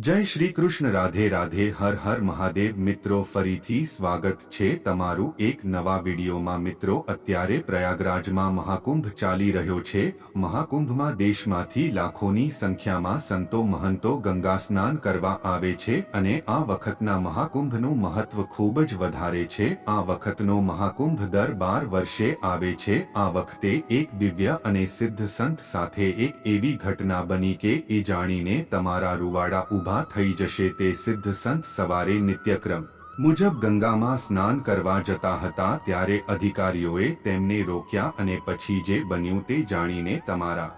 જય શ્રી કૃષ્ણ, રાધે રાધે, હર હર મહાદેવ. મિત્રો, ફરીથી સ્વાગત છે તમારું એક નવા વિડીયોમાં. મિત્રો, અત્યારે પ્રયાગરાજમાં મહાકુંભ ચાલી રહ્યો છે. મહાકુંભમાં દેશમાંથી લાખોની સંખ્યામાં સંતો મહંતો ગંગા સ્નાન કરવા આવે છે અને આ વખતના મહાકુંભનું મહત્વ ખૂબ જ વધારે છે. આ વખતનો મહાકુંભ દર બાર વર્ષે આવે છે. આ વખતે એક દિવ્ય અને સિદ્ધ સંત સાથે એક એવી ઘટના બની કે એ જાણીને તમારા રૂવાડા ઊભા થઈ જશે તે સિદ્ધ સંત સવારે નિત્યક્રમ. મુજબ ગંગામાં સ્નાન કરવા જતા હતા ત્યારે અધિકારીઓએ તેમને રોક્યા અને પછી જે બન્યું તે જાણીને તમારા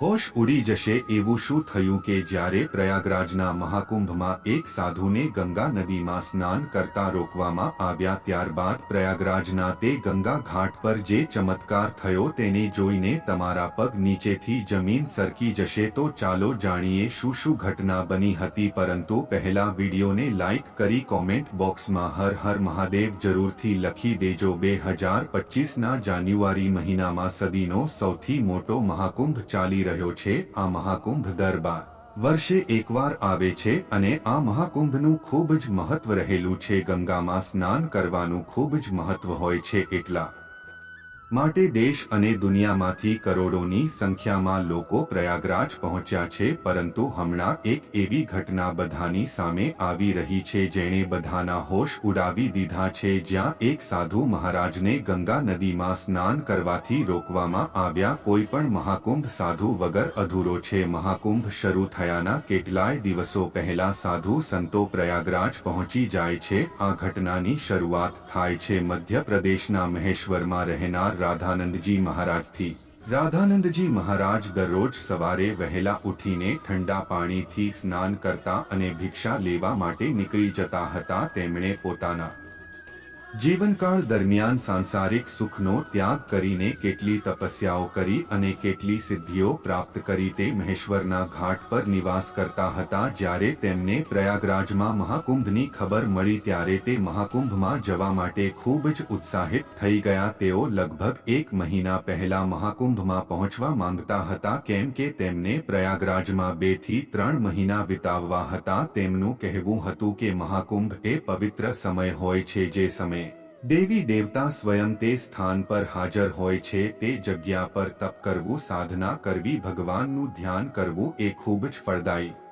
હોશ ઉડી જશે એવું શું થયું કે જ્યારે પ્રયાગરાજના મહાકુંભમાં એક સાધુને ગંગા નદીમાં સ્નાન કરતા રોકવામાં આવ્યા ત્યારબાદ પ્રયાગરાજના તે ગંગા ઘાટ પર જે ચમત્કાર થયો તેને જોઈને તમારા પગ નીચેથી જમીન સરકી જશે તો ચાલો જાણીએ શું શું ઘટના બની હતી પરંતુ પહેલા વિડીયોને લાઇક કરી કોમેન્ટ બોક્સમાં હર હર મહાદેવ જરૂરથી લખી દેજો બે હજાર પચીસના જાન્યુઆરી મહિનામાં સદીનો સૌથી મોટો મહાકુંભ ચાલી રહ્યો છે, આ મહાકુંભ દરબાર વર્ષે એકવાર આવે છે અને આ મહાકુંભનું ખૂબ જ મહત્વ રહેલું છે. ગંગામાં સ્નાન કરવાનું ખૂબ જ મહત્વ હોય છે. એટલા માટે દેશ અને દુનિયામાંથી કરોડોની સંખ્યામાં લોકો પ્રયાગરાજ પહોંચ્યા છે, પરંતુ હમણાં એક એવી ઘટના બધાની સામે આવી રહી છે જેણે બધાના હોશ ઉડાવી દીધા છે, જ્યાં એક સાધુ મહારાજને ગંગા નદીમાં સ્નાન કરવાથી રોકવામાં આવ્યા. કોઈ પણ મહાકુંભ સાધુ વગર અધૂરો છે. મહાકુંભ શરૂ થયાના કેટલાય દિવસો પહેલા સાધુ સંતો પ્રયાગરાજ પહોંચી જાય છે. આ ઘટનાની શરૂઆત થાય છે. મધ્યપ્રદેશના મહેશ્વરમાં રહેનાર રાધાનંદજી મહારાજથી. રાધાનંદજી મહારાજ દરરોજ સવારે વહેલા ઉઠીને ઠંડા પાણીથી સ્નાન કરતા અને ભિક્ષા લેવા માટે નીકળી જતા હતા, તેમણે પોતાના જીવનકાળ દરમિયાન સાંસારિક સુખનો ત્યાગ કરીને કેટલી તપસ્યાઓ કરી અને કેટલી સિદ્ધિઓ પ્રાપ્ત કરી તે મહેશ્વરના ઘાટ પર નિવાસ કરતા હતા જ્યારે તેમને પ્રયાગરાજમાં મહાકુંભની ખબર મળી ત્યારે તે મહાકુંભમાં જવા માટે ખૂબ જ ઉત્સાહિત થઈ ગયા. તેઓ લગભગ એક મહિના પહેલા મહાકુંભમાં પહોંચવા માંગતા હતા કેમ કે તેમને પ્રયાગરાજમાં બેથી ત્રણ મહિના વિતાવવા હતા. તેમનું કહેવું હતું કે મહાકુંભ એ પવિત્ર સમય હોય છે જે સમય દેવી દેવતા સ્વયં તે સ્થાન પર હાજર હોય છે, તે જગ્યા પર તપ કરવું, સાધના કરવી, ભગવાનનું ધ્યાન કરવું એ ખૂબ જ ફળદાયી.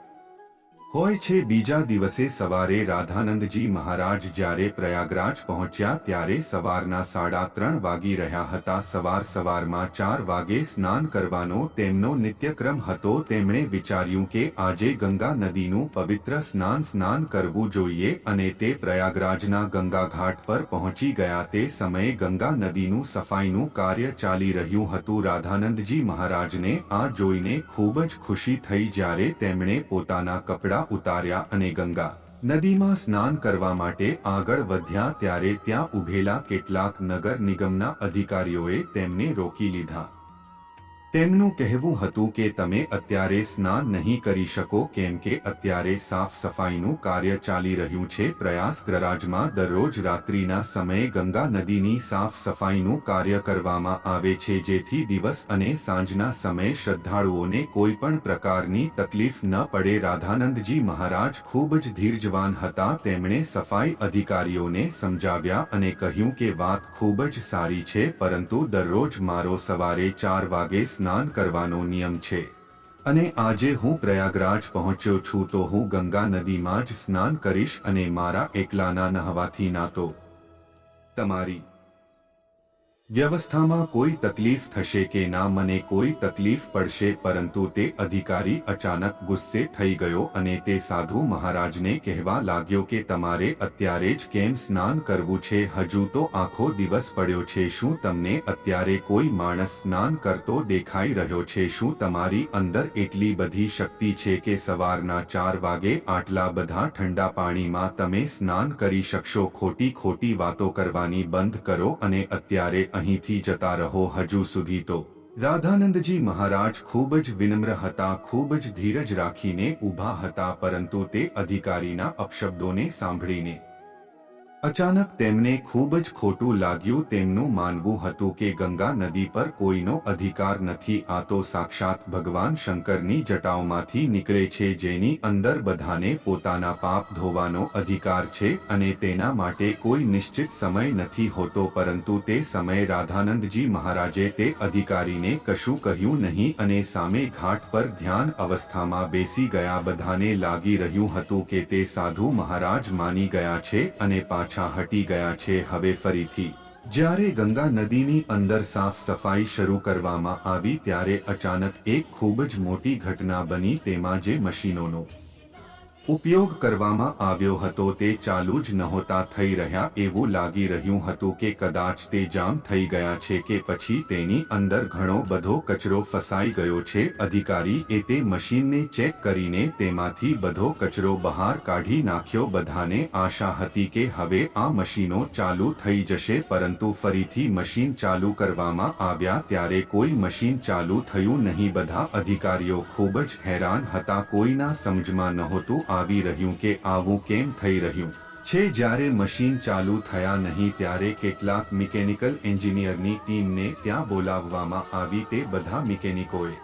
હોય છે બીજા દિવસે સવારે રાધાનંદજી મહારાજ જ્યારે પ્રયાગરાજ પહોંચ્યા ત્યારે સવારના સાડા ત્રણ વાગી રહ્યા હતા. સવાર સવારમાં ચાર વાગે સ્નાન કરવાનો તેમનો નિત્યક્રમ હતો. તેમણે વિચાર્યું કે આજે ગંગા નદીનું પવિત્ર સ્નાન સ્નાન કરવું જોઈએ અને તે પ્રયાગરાજના ગંગા ઘાટ પર પહોંચી ગયા તે સમયે ગંગા નદીનું સફાઈનું કાર્ય ચાલી રહ્યું હતું. રાધાનંદજી મહારાજને આ જોઈને ખૂબ જ ખુશી થઈ જ્યારે તેમણે પોતાના કપડાં ઉતાર્યા અને ગંગા નદીમાં સ્નાન કરવા માટે આગળ વધ્યા ત્યારે ત્યાં ઉભેલા કેટલાક નગર નિગમના અધિકારીઓએ તેમને રોકી લીધા. તેમનું કહેવું હતું કે તમે અત્યારે સ્નાન નહીં કરી શકો કેમ કે અત્યારે સાફ સફાઈનું કાર્ય ચાલી રહ્યું છે. પ્રયાસગ્રરાજમાં દરરોજ રાત્રિના સમયે ગંગા નદીની સાફ સફાઈનું કાર્ય કરવામાં આવે છે, જેથી દિવસ અને સાંજના સમયે શ્રદ્ધાળુઓને કોઈ પણ પ્રકારની તકલીફ ન પડે. રાધાનંદજી મહારાજ ખૂબ જ ધીરજવાન હતા. તેમણે સફાઈ અધિકારીઓને સમજાવ્યા અને કહ્યું કે વાત ખૂબ જ સારી છે, પરંતુ દરરોજ મારો સવારે ચાર વાગે સ્નાન કરવાનો નિયમ છે. અને આજે હું પ્રયાગરાજ પહોંચ્યો છું તો હું ગંગા નદીમાં જ સ્નાન કરીશ અને મારા એકલાના નહવાથી ના તો તમારી વ્યવસ્થામાં કોઈ તકલીફ થશે કે ના, મને કોઈ તકલીફ પડશે, પરંતુ તે અધિકારી અચાનક ગુસ્સે થઈ ગયો અને તે સાધુ મહારાજને કહેવા લાગ્યો કે તમારે અત્યારે જ કેમ સ્નાન કરવું છે? હજુ તો આખો દિવસ પડ્યો છે. શું તમને અત્યારે કોઈ માણસ સ્નાન કરતો દેખાઈ રહ્યો છે? શું તમારી અંદર એટલી બધી શક્તિ છે કે સવારના ચાર વાગે આટલા બધા ઠંડા પાણીમાં તમે સ્નાન કરી શકશો? ખોટી ખોટી વાતો કરવાની બંધ કરો અને અત્યારે અહીંથી જતા રહો હજુ સુધી તો. રાધાનંદજી મહારાજ ખૂબ જ વિનમ્ર હતા, ખૂબ જ ધીરજ રાખીને ઊભા હતા, પરંતુ તે અધિકારીના અપશબ્દોને સાંભળીને અચાનક તેમને ખૂબ જ ખોટું લાગ્યું તેમનું માનવું હતું કે ગંગા નદી પર કોઈનો અધિકાર નથી, આ તો સાક્ષાત ભગવાન શંકરની જટાઓમાંથી નીકળે છે જેની અંદર બધાને પોતાના પાપ ધોવાનો અધિકાર છે અને તેના માટે કોઈ નિશ્ચિત સમય નથી હોતો, પરંતુ તે સમયે રાધાનંદજી મહારાજે તે અધિકારીને કશું કહ્યું નહીં અને સામે ઘાટ પર ધ્યાન અવસ્થામાં બેસી ગયા. બધાને લાગી રહ્યું હતું કે તે સાધુ મહારાજ માની ગયા છે અને પાછા હટી ગયા છે હવે ફરીથી. જ્યારે ગંગા નદીની અંદર સાફ સફાઈ શરૂ કરવામાં આવી ત્યારે અચાનક એક ખૂબ જ મોટી ઘટના બની તેમાં જે મશીનોનો ઉપયોગ કરવામાં આવ્યો હતો તે ચાલુ જ નહોતા થઈ રહ્યા એવું લાગી રહ્યું હતું કે કદાચ તે જામ થઈ ગયા છે કે પછી તેની અંદર ઘણો બધો કચરો ફસાઈ ગયો છે. અધિકારી એ તે મશીનને ચેક કરીને તેમાંથી બધો કચરો બહાર કાઢી નાખ્યો. બધાને આશા હતી કે હવે આ મશીનો ચાલુ થઈ જશે, પરંતુ ફરીથી મશીન ચાલુ કરવામાં આવ્યા ત્યારે કોઈ મશીન ચાલુ થયું નહીં. બધા અધિકારીઓ ખૂબ જ હેરાન હતા, કોઈના સમજમાં નહોતું આવી રહ્યું કે આવું કેમ થઈ રહ્યું? છે, જ્યારે મશીન ચાલુ થયા નહીં ત્યારે કેટલાક મિકેનિકલ એન્જિનિયરની ટીમને ત્યાં બોલાવવામાં આવી તે બધા મિકેનિકોએ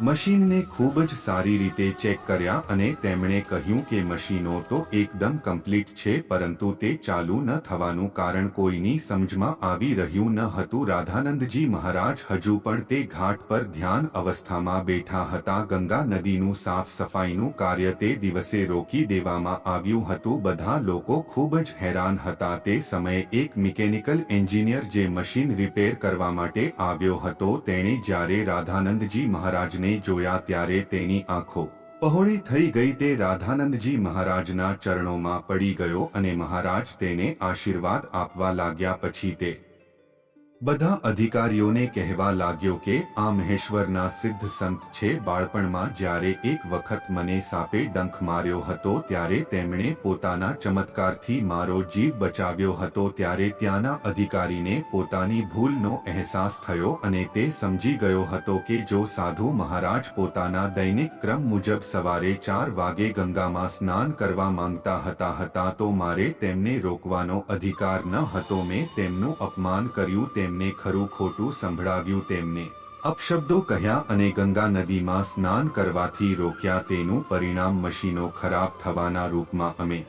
મશીનને ખૂબ જ સારી રીતે ચેક કર્યા અને તેમણે કહ્યું કે મશીનો તો એકદમ કમ્પ્લીટ છે, પરંતુ તે ચાલુ ન થવાનું કારણ કોઈની સમજમાં આવી રહ્યું ન હતું. રાધાનંદજી મહારાજ હજુ પણ તે ઘાટ પર ધ્યાન અવસ્થામાં બેઠા હતા. ગંગા નદીનું સાફ સફાઈનું કાર્ય તે દિવસે રોકી દેવામાં આવ્યું હતું. બધા લોકો ખૂબ જ હેરાન હતા. તે સમયે એક મિકેનિકલ એન્જિનિયર જે મશીન રિપેર કરવા માટે આવ્યો હતો, તેણે જ્યારે રાધાનંદજી મહારાજને જોયા ત્યારે તેની આંખો પહોળી થઈ ગઈ તે રાધાનંદજી મહારાજના ચરણોમાં પડી ગયો અને મહારાજ તેને આશીર્વાદ આપવા લાગ્યા પછી તે બધા અધિકારીઓને કહેવા લાગ્યો કે આ મહેશ્વરના સિદ્ધ સંત છે. બાળપણમાં જ્યારે એક વખત મને સાપે ડંખ માર્યો હતો ત્યારે તેમણે પોતાના ચમત્કારથી મારો જીવ બચાવ્યો હતો. ત્યારે ત્યાંના અધિકારીને પોતાની ભૂલનો અહેસાસ થયો અને તે સમજી ગયો હતો કે જો સાધુ મહારાજ પોતાના દૈનિક ક્રમ મુજબ સવારે ચાર વાગે ગંગામાં સ્નાન કરવા માંગતા હતા હતા તો મારે તેમને રોકવાનો અધિકાર ન હતો. મેં તેમનું અપમાન કર્યું. તેમને ખરું ખોટું સંભળાવ્યું તેમને અપશબ્દો કહ્યા અને ગંગા નદીમાં સ્નાન કરવાથી રોક્યા તેનું પરિણામ મશીનો ખરાબ થવાના રૂપમાં અમે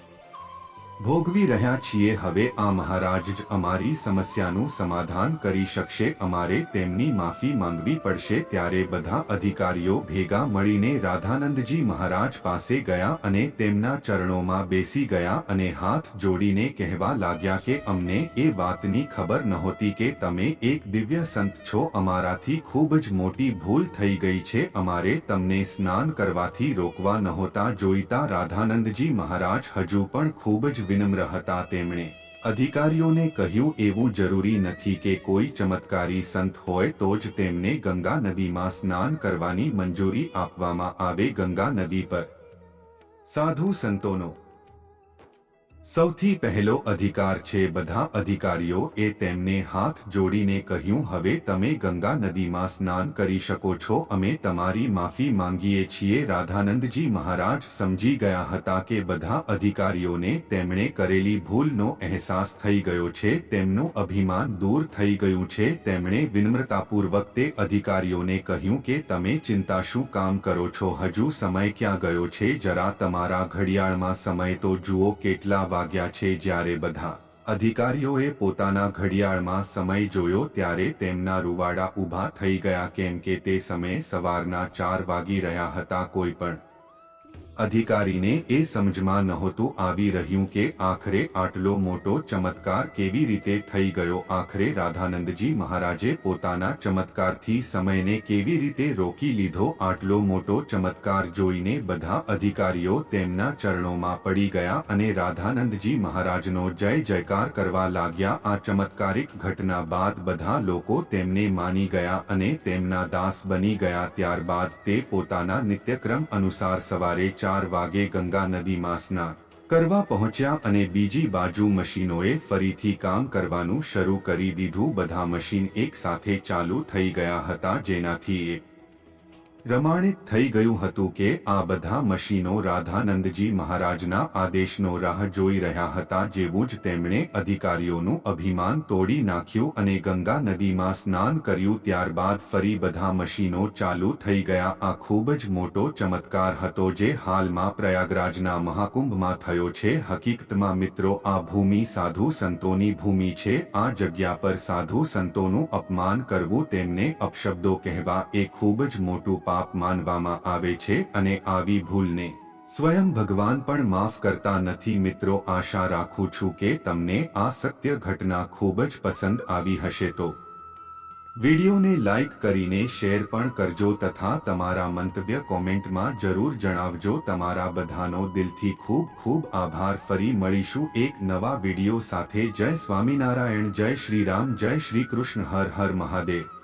ભોગવી રહ્યા છીએ, હવે આ મહારાજ જ અમારી સમસ્યાનું સમાધાન કરી શકશે, અમારે તેમની માફી માંગવી પડશે, ત્યારે બધા અધિકારીઓ ભેગા મળીને રાધાનંદજી મહારાજ પાસે ગયા અને તેમના ચરણોમાં બેસી ગયા અને હાથ જોડીને કહેવા લાગ્યા કે, અમને એ વાતની ખબર નહોતી કે તમે એક દિવ્ય સંત છો, અમારાથી ખૂબ જ મોટી ભૂલ થઈ ગઈ છે, અમારે તમને સ્નાન કરવાથી રોકવા નહોતા જોઈતા રાધાનંદજી મહારાજ હજુ પણ ખૂબ જ વિનમ્ર હતા તેમણે. અધિકારીઓને કહ્યું, એવું જરૂરી નથી કે કોઈ ચમત્કારી સંત હોય તો જ તેમને ગંગા નદીમાં સ્નાન કરવાની મંજૂરી આપવામાં આવે ગંગા નદી પર. સાધુ સંતોનો સૌથી પહેલો અધિકાર છે, બધા અધિકારીઓ એ તેમને હાથ જોડીને કહ્યું, હવે તમે ગંગા નદીમાં સ્નાન કરી શકો છો, અમે તમારી માફી માંગીએ છીએ. રાધાનંદજી મહારાજ સમજી ગયા હતા કે બધા અધિકારીઓને તેમણે કરેલી ભૂલનો અહેસાસ થઈ ગયો છે, તેમનું અભિમાન દૂર થઈ ગયું છે. તેમણે વિનમ્રતાપૂર્વક તે અધિકારીઓને કહ્યું કે, તમે ચિંતા શું કામ કરો છો? હજુ સમય ક્યાં ગયો છે? જરા તમારા ઘડિયાળમાં સમય તો જુઓ, કેટલા વાગ્યા છે જ્યારે બધા અધિકારીઓએ પોતાના ઘડિયાળમાં સમય જોયો ત્યારે તેમના રૂવાડા ઊભા થઈ ગયા કેમ કે તે સમયે સવારના ચાર વાગી રહ્યા હતા કોઈ પણ અધિકારીને એ સમજમાં નહોતું આવી રહ્યું કે આખરે આટલો મોટો ચમત્કાર કેવી રીતે થઈ ગયો? આખરે રાધાનંદજી મહારાજે પોતાના ચમત્કારથી સમયને કેવી રીતે રોકી લીધો? આટલો મોટો ચમત્કાર જોઈને બધા અધિકારીઓ તેમના ચરણોમાં પડી ગયા અને રાધાનંદજી મહારાજનો જય જયકાર કરવા લાગ્યા. આ ચમત્કારિક ઘટના બાદ બધા લોકો તેમને માની ગયા અને તેમના દાસ બની ગયા. ત્યારબાદ તે પોતાના નિત્યક્રમ અનુસાર સવારે ચાર વાગે ગંગા નદીમાં સ્નાન કરવા પહોંચ્યા અને બીજી બાજુ મશીનોએ ફરીથી કામ કરવાનું શરૂ કરી દીધું. બધા મશીન એક સાથે ચાલુ થઈ ગયા હતા, જેનાથી એ પ્રમાણિત થઈ ગયું હતું કે આ બધા મશીનો રાધાનંદજી મહારાજના આદેશનો રાહ જોઈ રહ્યા હતા જેવું જ તેમણે અધિકારીઓનું અભિમાન તોડી નાખ્યું અને ગંગા નદીમાં સ્નાન કર્યું ત્યારબાદ ફરી બધા મશીનો ચાલુ થઈ ગયા આ ખૂબ જ મોટો ચમત્કાર હતો જે હાલમાં પ્રયાગરાજના મહાકુંભમાં થયો છે હકીકતમાં મિત્રો આ ભૂમિ સાધુ સંતોની ભૂમિ છે આ જગ્યા પર સાધુ સંતોનું અપમાન કરવું તેમને અપશબ્દો કહેવા એ ખૂબ જ મોટું પાપ માનવામાં આવે છે અને આવી ભૂલને સ્વયં ભગવાન પણ માફ કરતા નથી. મિત્રો, આશા રાખું છું કે તમને આ સત્ય ઘટના ખૂબ જ પસંદ આવી હશે તો વિડીયોને લાઈક કરીને શેર પણ કરજો તથા તમારા મંતવ્ય કોમેન્ટમાં જરૂર જણાવજો. તમારા બધાનો દિલથી ખૂબ ખૂબ આભાર. ફરી મળીશું એક નવા વીડિયો સાથે. જય સ્વામિનારાયણ, જય શ્રી રામ, જય શ્રી કૃષ્ણ, હર હર મહાદેવ.